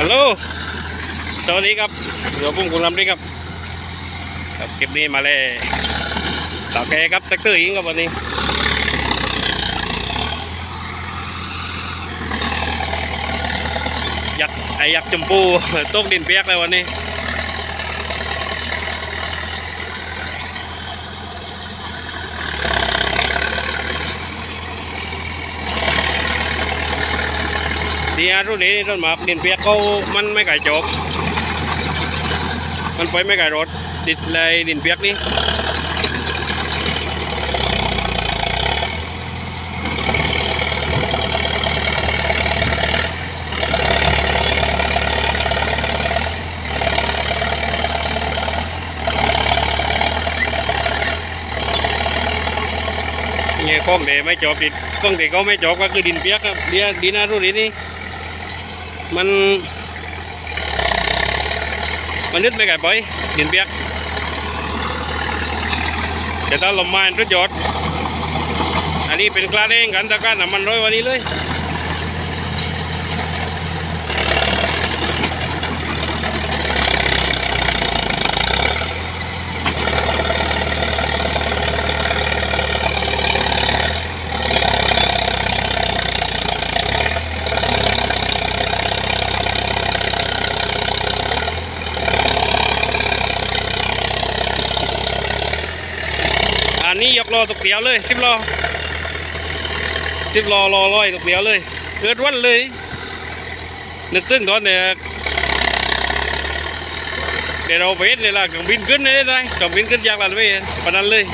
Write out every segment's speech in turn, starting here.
ฮัลโหล สวัสดีครับ เดี๋ยวผมคุณลำดีครับ ครับคลิปนี้มาเลยต่อแกครับตะกเตอร์อิงครับวันนี้ยักษ์ไอยักษ์ชมพูตกดินเปียกเลยวันนี้ ดีอารุ่นนี้ต้นหมากดินเปียกเขามันไม่ไก่จบ มันไปไม่ไก่รถ ติดเลยดินเปียกนี่เนี่ยกล้องเดไม่จบดินกล้องเดเขาไม่จบก็คือดินเปียกครับเดียดินอารุ่นนี้นี่ มันมันนึดไม่ไก่ไปดินเปียกเดี๋ยวถ้าลมมารุดยอดอันนี้เป็นกล้าเด้งกันตะการน้ำมันร้อยวันนี้เลย อันนี้ยกล้อตกเดียวเลยสิบล้อสิบล้อล้อร้อยตกเดียวเลย เกิดวันเลย นึกตึ้งตอนเนี่ยเดี๋ยวเราไปเวทเลยล่ะเครื่องบินขึ้นเลยได้กับบินขึ้นยากลันไปปนนั้นเลย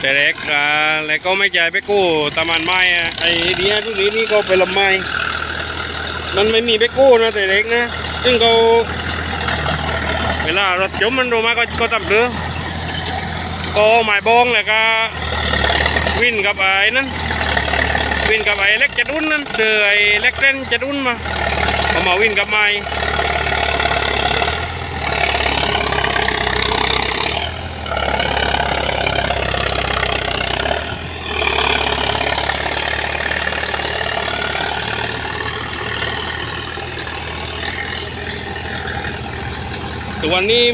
แต่เล็กอ่าแล้วก็ไม่ใจไปกู้ตะมันไม้อะไอ้เนี้ยทุกนี้นี่ก็ไปลำไม้มันไม่มีไปกู้นะแต่เล็กนะ ซึ่งเขาเวลารถจมมันลงมาก็ก็ทำเรือก็หมายบองแล้วก็วิ่นกับไอ้นั้นวิ่นกับไอ้เล็กจะดุนนั้นเจอไอ้เล็กเล่นจะดุนมาเอามาวิ่นกับไม้ ตัวนนี้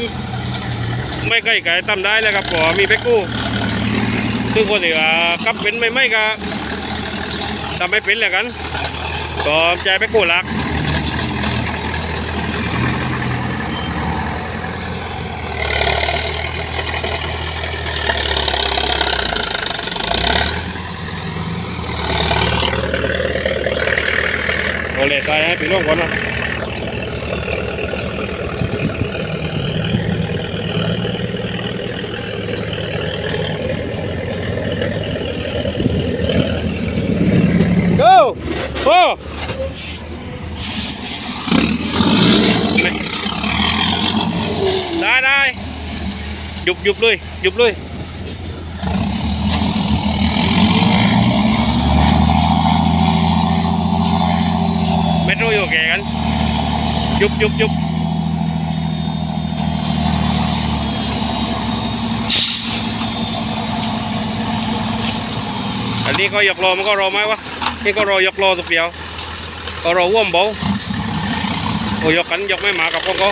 ไม่ใกล้ไก่ตั้มได้แล้วครับผมมีเบกกู้ซึ่งคนที่ว่ากับเป็นไม่ไม่ก็ทำไม่เป็นแล้วกันก็ใจเบกกู้หลักโอเลตายให้พี่น้องก่อนนะ go go ได้ได้ห ยุบหยุบเลยหยุบเลยไม่รู้อยู่แก่กันหยุบหยุบหยุบอันนี้ก็ยกรอมันก็รอไหมวะ นี่ก็รอยกรอตัวเดียวก็รอว่วมเบาโอ้ยกกันยกไม่มากับพวกเขา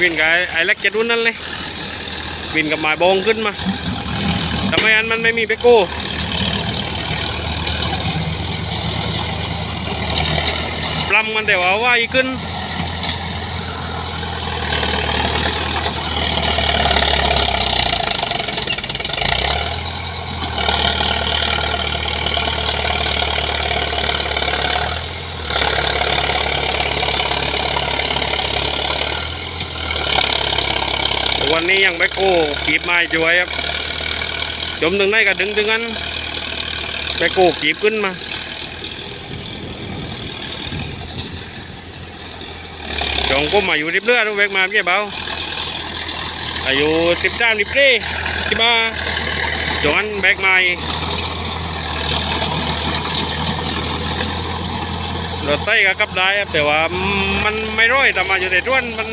วิ่งกับไอ้ไอ้เล็กจะรุ่นนั่นเลยวินกับหมายบองขึ้นมาทำไมอันมันไม่มีเปโก้ปลำมันแต่ว่าว่าอีขึ้น วันนี้ยังไม่โก้กีบไม้จ่วยครับจมถึงได้ก็ดึงถึงนั้นไปโก้กีบขึ้นมาจงก้มมาอยู่ริบเลือทุกเวกมาพี่เบาอายุสิบสามสิบสี่สิบห้าจงอันแบกไม้ รถไต้ก็กลับได้ครับแต่ว่ามันไม่ร้อยแต่มาอยู่ในด้วนมัน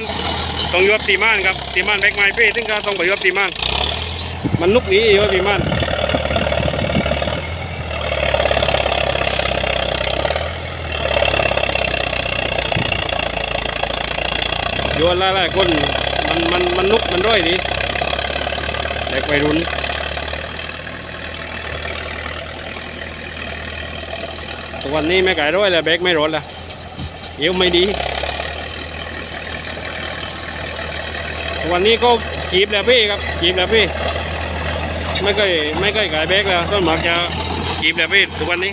ต้องยบตีม่านครับตีม่านแบกไม้เป้ซึ่งก็ต้องไปยบตีม่าน มันลุกหนีอยู่ว่าตีม่านโยนหลาๆคนมันมันมันลุกมันร้อยดีเด็กวัยรุ่น ทุกวันนี้ไม่ไก่ร้อยแล้วแบกไม่รถละเยี่ยวไม่ดีวันนี้ก็จีบแล้วพี่ครับจีบแล้วพี่ไม่เคยไม่เคยขายเบรกแล้วต้นหมากจะจีบแล้วพี่ทุกวันนี้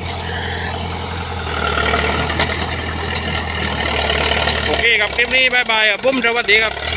โอเคครับคลิปนี้บายบายครับบุ้มสวัสดีครับ